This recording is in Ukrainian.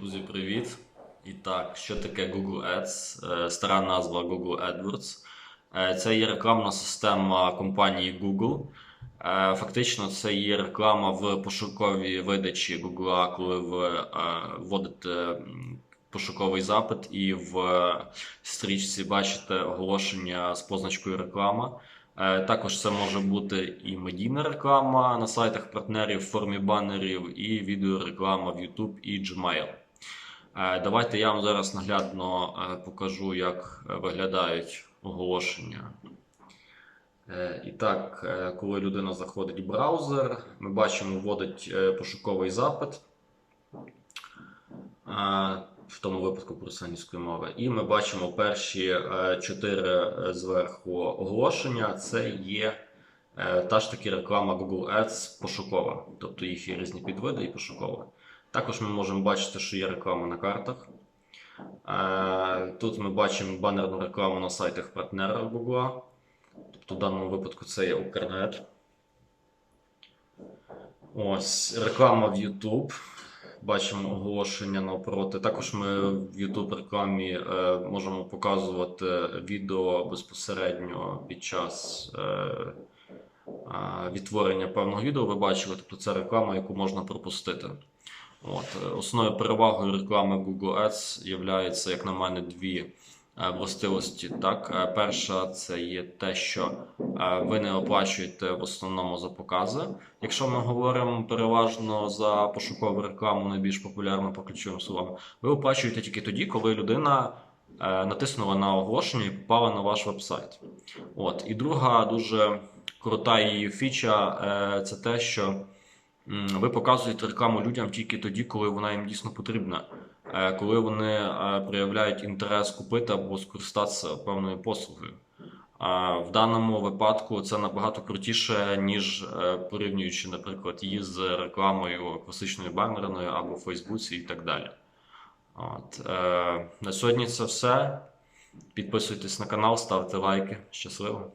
Друзі, привіт! І так, що таке Google Ads? Е, Стара назва Google AdWords. Е, Це є рекламна система компанії Google. Е, Фактично, це є реклама в пошуковій видачі Google, коли ви вводите пошуковий запит і в стрічці бачите оголошення з позначкою реклама. Також це може бути і медійна реклама на сайтах партнерів в формі банерів, і відеореклама в YouTube і Gmail. Е, Давайте я вам зараз наглядно е, покажу, як е, виглядають оголошення. І так, коли людина заходить в браузер, ми бачимо, вводить пошуковий запит. В тому випадку курс мови. І ми бачимо перші чотири зверху оголошення. Це є та ж таки реклама Google Ads пошукова. Тобто їх є різні підвиди і пошукова. Також ми можемо бачити, що є реклама на картах. Е, Тут ми бачимо банерну рекламу на сайтах партнера Google. Тобто в даному випадку це є Укрнет. Ось реклама в YouTube. Бачимо оголошення навпроти. Також ми в YouTube рекламі е, можемо показувати відео безпосередньо під час е, відтворення певного відео. Ви бачили, тобто це реклама, яку можна пропустити. От. е, Основною перевагою реклами Google Ads є, як на мене, дві е, властивості. Так, Е, перша це є те, що ви не оплачуєте в основному за покази. Якщо ми говоримо переважно за пошукову рекламу, найбільш популярну по ключовим словам, ви оплачуєте тільки тоді, коли людина натиснула на оголошення і попала на ваш вебсайт. От. І друга дуже крута її фіча це те, що ви показуєте рекламу людям тільки тоді, коли вона їм дійсно потрібна. Е, Коли вони е, проявляють інтерес купити або скористатися певною послугою. В даному випадку це набагато крутіше, ніж е, порівнюючи, наприклад, її з рекламою класичною банерною або в Фейсбуці і так далі. От, на сьогодні це все. Підписуйтесь на канал, ставте лайки. Щасливо!